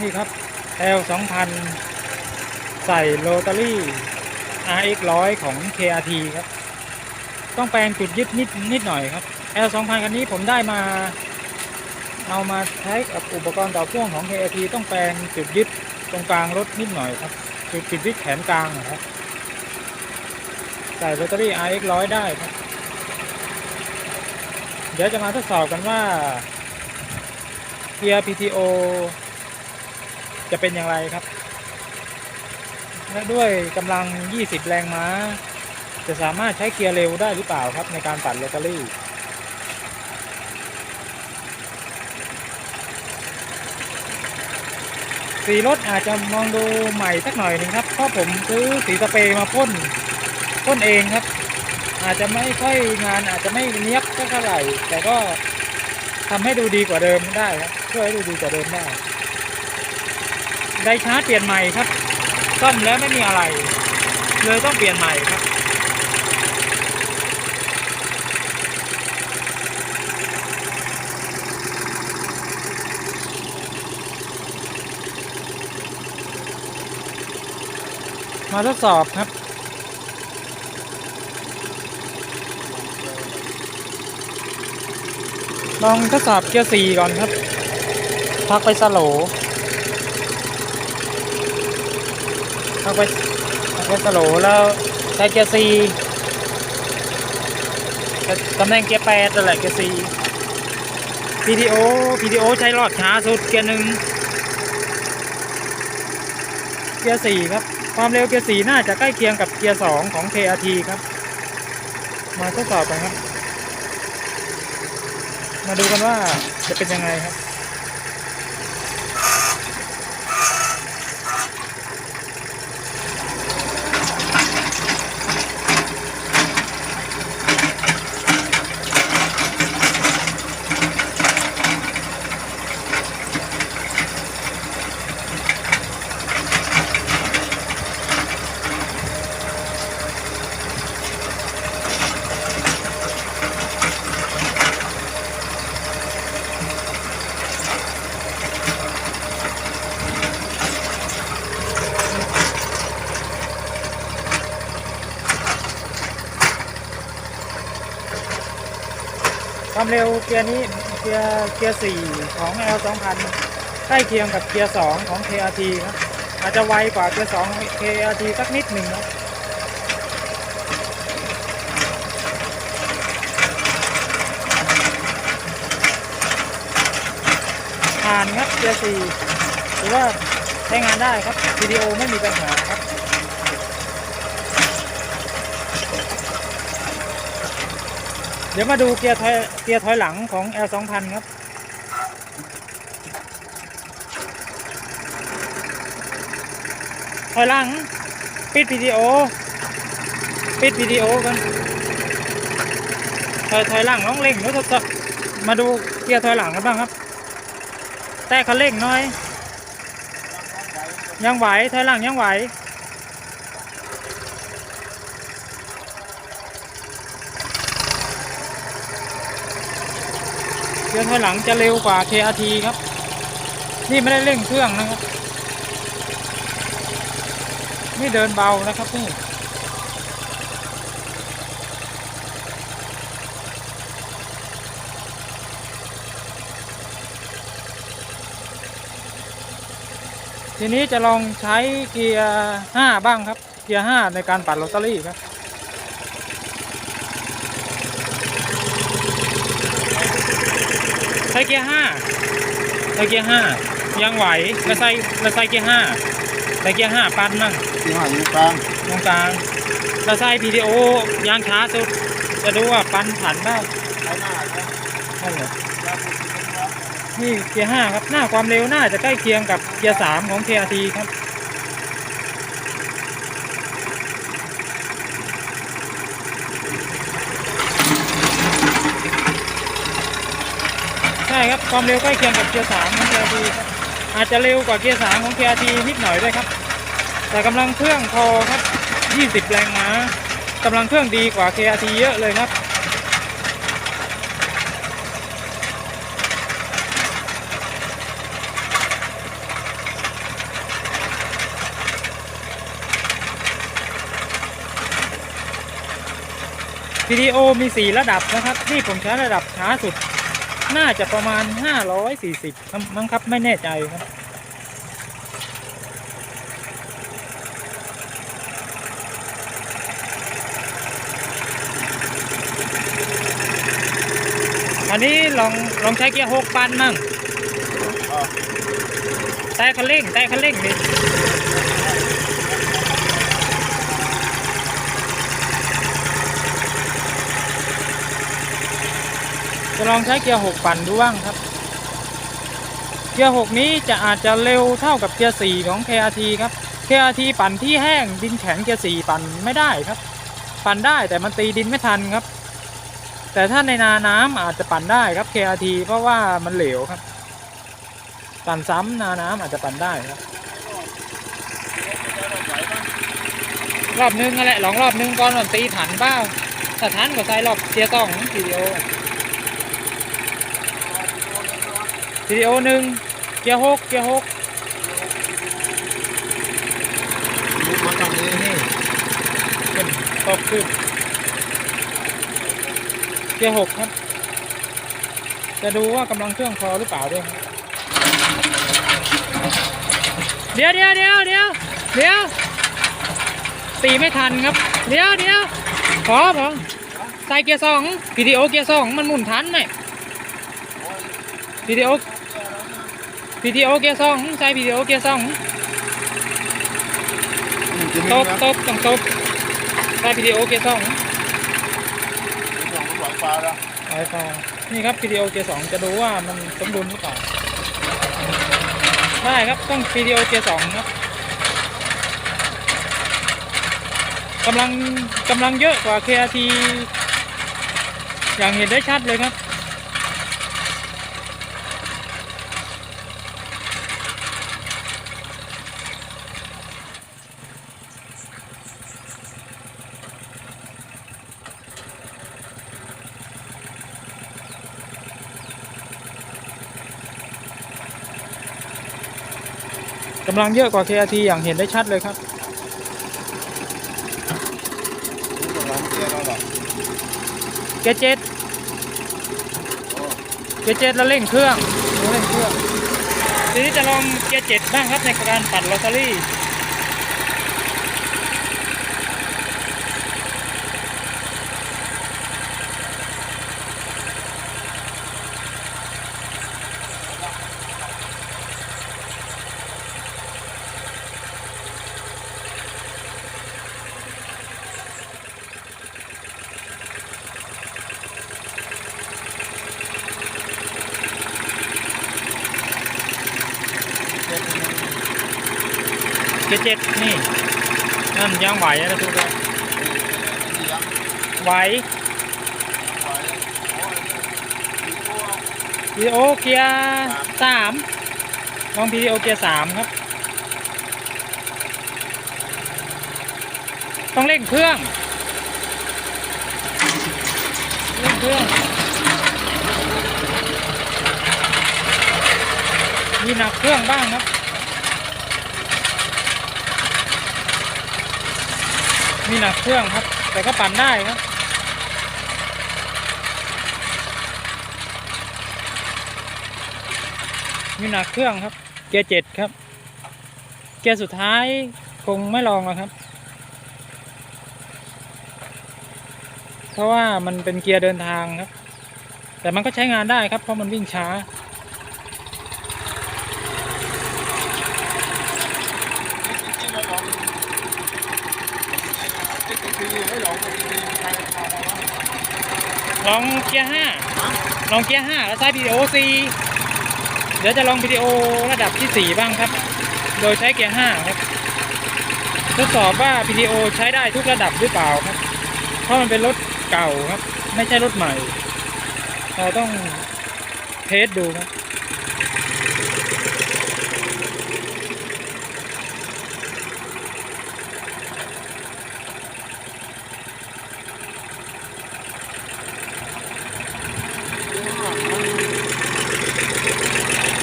นี่ครับ L 2000 ใส่โรตารี่ RX 100 ของ KRT ครับ ต้องแปลงจุดยึดนิดนิดหน่อยครับ L 2000คันนี้ผมได้มา เอามาใช้กับอุปกรณ์ต่อพ่วงของ KRT ต้องแปลงจุดยึดตรงกลางรถนิดหน่อยครับ จุดจุดยึดแขนกลางนะครับ ใส่โรตารี่ RX 100 ได้ครับ เดี๋ยวจะมาทดสอบกันว่าเกียร์ PTO จะเป็นอย่างไรครับ และด้วยกำลัง 20 แรงม้า จะสามารถใช้เกียร์เร็วได้หรือเปล่าครับในการตัดโรตารี่สีรถอาจจะมองดูใหม่สักหน่อยหนึงครับ เพราะผมซื้อสีสเปรย์มาพ่นพ่นเองครับ อาจจะไม่ค่อยงานอาจจะไม่เนี้ยบเท่าไหร่ แต่ก็ทำให้ดูดีกว่าเดิมได้ครับช่วยให้ดูดีกว่าเดิมได้ ได้ชาร์จเปลี่ยนใหม่ครับซ่อมแล้วไม่มีอะไร เลยต้องเปลี่ยนใหม่ครับมาทดสอบครับ ลองทดสอบเกียร์สี่ก่อนครับ พักไปสโล ว์พักไปพักไปสโลแล้วใช้เกียร์สี่ตำแหน่งเกียร์แปดนั่นแหละเกียร์สี่ PTO PTO ใช้รอดช้าสุดเกียร์หนึ่งเกียร์สี่ครับ ความเร็วเกียร์สี่น่าจะใกล้เคียงกับเกียร์สองของ KRT ครับ มาทดสอบกันครับ มาดูกันว่าจะเป็นยังไงครับ ความเร็วเกียร์นี้เกียร์เกียร์สี่ของ L 2000ใกล้เคียงกับเกียร์สองของ KRT ครับอาจจะไวกว่าเกียร์สอง KRT สักนิดหนึ่งครับผ่านครับเกียร์สี่ถือว่าใช้งานได้ครับวิดีโอไม่มีปัญหาครับ เดี๋ยวมาดูเกียร์ถอยเกียร์ถอยหลังของ L 2 0 0ครับ ถอยหลัง ปิดวิดีโอ ปิดวิดีโอกันถอยถอยหลังน้องเร่งแล้วทดสอบมาดูเกียร์ถอยหลังกันบ้างครับ แต่คันเร่งน้อย ยังไหวถอยหลังยังไหว เกียร์ถอยหลังจะเร็วกว่า KRT ครับ นี่ไม่ได้เร่งเครื่องนะครับ นี่เดินเบานะครับนี่ทีนี้จะลองใช้เกียร์ห้าบ้างครับ เกียร์ห้าในการปัดลอตเตอรี่ครับ ใช้เกียร์ห้าใช้เกียร์ห้ายังไหวแล้วใส่แล้วใส่เกียร์ห้าใส่เกียร์ห้าปันมั่งที่ห้าอยู่กลางตรงกลางแล้วใส่พีดีโอยางช้าสุด จะดูว่าปันผันได้ใช้หน้านะนั่นแหละแล้วผมคิดว่านี่เกียร์ห้าครับหน้าความเร็วน่าจะใกล้เคียงกับเกียร์สามของ KRT ครับ ใช่ครับความเร็วใกล้เคียงกับเกียร์สามของ KRT ครับอาจจะเร็วกว่าเกียร์สามของเกียร์ทีนิดหน่อยด้วยครับ แต่กำลังเครื่องพอครับ 20 แรงม้ากำลังเครื่องดีกว่าเกียร์ทีเยอะเลยครับวิดีโอมี 4 ระดับนะครับที่ผมใช้ระดับช้าสุด น่าจะประมาณ540มั้งครับไม่แน่ใจครับอันนี้ลองลองใช้เกียร์หกปันมั่งอ่าแต่คันเร่งแต่คันเร่งนี่ จะลองใช้เกียร์หกปั่นดูบ้างครับ เกียร์หกนี้จะอาจจะเร็วเท่ากับเกียร์สี่ของ KRT ครับ KRT ปั่นที่แห้งดินแข็งเกียร์สี่ปั่นไม่ได้ครับ ปั่นได้แต่มันตีดินไม่ทันครับ แต่ถ้าในนาน้ำอาจจะปั่นได้ครับ KRT เพราะว่ามันเหลวครับ ปั่นซ้ำนาน้ำอาจจะปั่นได้ครับรอบนึงนั่นแหละลองรอบนึงก่อนมันตีถันเป้าถ้าถันก็ใส่รอบเทียร์สองทีเดียว ทีเดียวหนึ่งเกียร์หกเกียร์หกลุกมาทางนี้นี่ขึ้นตบขึ้นเกียร์หกครับ จะดูว่ากำลังเครื่องพอหรือเปล่าด้วยครับเดี๋ยวเดี๋ยวเดี๋ยวเดี๋ยวเดี๋ยวตีไม่ทันครับ เดี๋ยวเดี๋ยวพอพอใส่เกียร์สองวิดีโอเกียร์สองมันหมุนทันไหมวิดีโอ วิดีโอเกียร์สองใส่วิดีโอเกียร์สองตบตบต้องตบใส่วิดีโอเกียร์สองสองหลายปลาละไอไฟนี่ครับวิดีโอเกียร์สองจะดูว่ามันสมดุลหรือเปล่าได้ครับต้องวิดีโอเกียร์สองครับกำลังกำลังเยอะกว่า KRT อย่างเห็นได้ชัดเลยครับำลังเยอะกว่า KRT อย่างเห็นได้ชัดเลยครับ เกจเจ็ดเกจเจ็ดแล้วเร่งเครื่องเร่งเครื่อง ทีนี้จะลองเกจเจ็ดบ้างครับในการปั่นลอตเตอรี่ เกียร์เจ็ดนี่นั่นยังไหวนะทุกคนไหววีดีโอเกียร์สามลองวิดีโอเกียร์สามครับ ต้องเร่งเครื่องเร่งเครื่องมีหนักเครื่องบ้างครับ มีหนักเครื่องครับ แต่ก็ปั่นได้ครับมีหนักเครื่องครับ เกียร์เจ็ดครับ เกียร์สุดท้ายคงไม่ลองแล้วครับ เพราะว่ามันเป็นเกียร์เดินทางครับ แต่มันก็ใช้งานได้ครับ เพราะมันวิ่งช้า ที่เราลองไอ้ทีให้ ลองไอ้ทีใครพาเราวะลองเกียร์ห้าลองเกียร์ห้าแล้วใช้วิดีโอซีเดี๋ยวจะลองวิดีโอระดับที่สี่บ้างครับ โดยใช้เกียร์ห้าครับ ทดสอบว่าวิดีโอใช้ได้ทุกระดับหรือเปล่าครับ เพราะมันเป็นรถเก่าครับ ไม่ใช่รถใหม่ เราต้องเทสดูครับ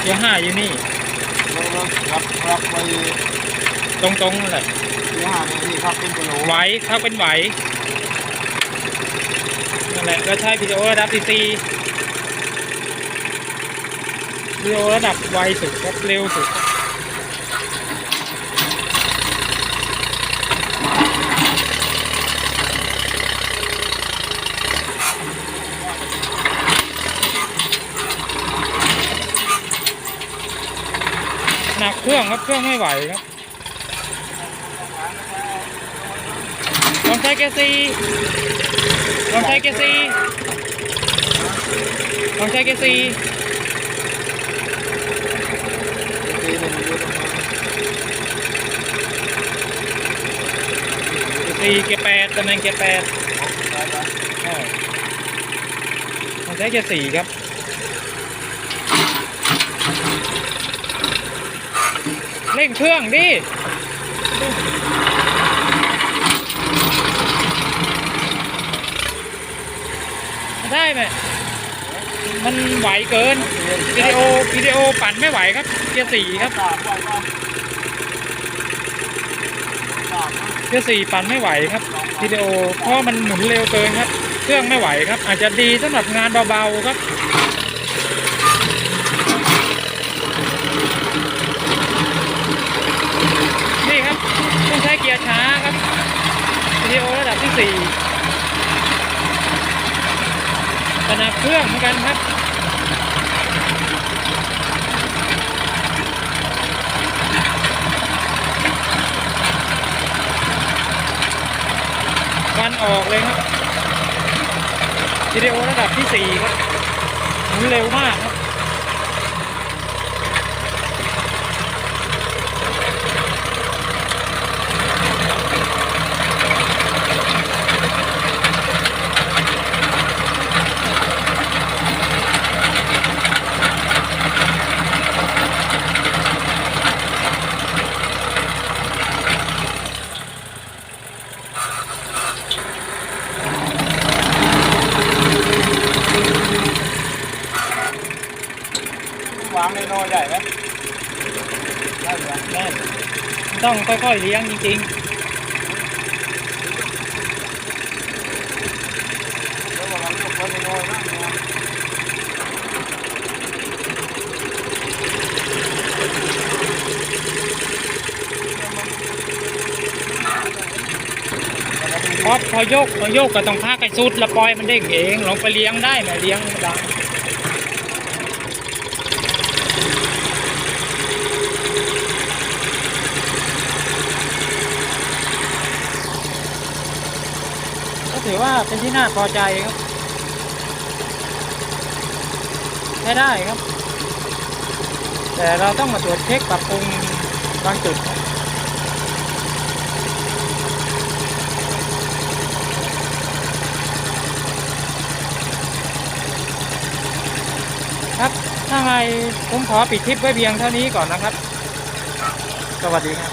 เกียร์ห้า อยู่นี่เราเรารับรับไปตรงๆนั่นแหละที่ห้านาทีครับเป็นกิโลไหวถ้าเป็นไหวนั่นแหละก็ใช้วิดีโอระดับซีซีวิดีโอระดับไวสุดครับเร็วสุด หนักเครื่องครับเครื่องไม่ไหวครับลองใช้แกซีลองใช้แกซีลองใช้แกซีตีตีเกียร์แปดตำแหน่งเกียร์แปดได้ปะใช่มันใช้เกียร์สี่ครับ เร่งเครื่องดิได้ไหมมันไหวเกินวิดีโอวิดีโอปั่นไม่ไหวครับเกียร์สี่ครับสามไปปะสามนะเกียร์สี่ปั่นไม่ไหวครับวิดีโอเพราะมันหมุนเร็วเกินครับ เครื่องไม่ไหวครับ อาจจะดีสำหรับงานเบาๆครับ นี่ครับต้องใช้เกียร์ช้าครับวิดีโอระดับที่สี่ขนาดเครื่องเหมือนกันครับวันออกเลยครับวิดีโอระดับที่สี่ครับหมุนเร็วมากครับ วางในนอยใหญ่ไหมได้เหรอ แน่น ต้องค่อยๆเลี้ยงจริงๆเพราะพอโยกพอโยกก็ต้องพาไก่สุดแล้วปล่อยมันเด้งเองลองไปเลี้ยงได้ไหมเลี้ยงไม่ได้ก็ถือว่า เป็นที่น่าพอใจครับใช้ได้ครับ แต่เราต้องมาตรวจเช็คปรับปรุงบางจุดครับครับถ้าไงผมขอปิดคลิปไว้เพียงเท่านี้ก่อนนะครับ สวัสดีครับ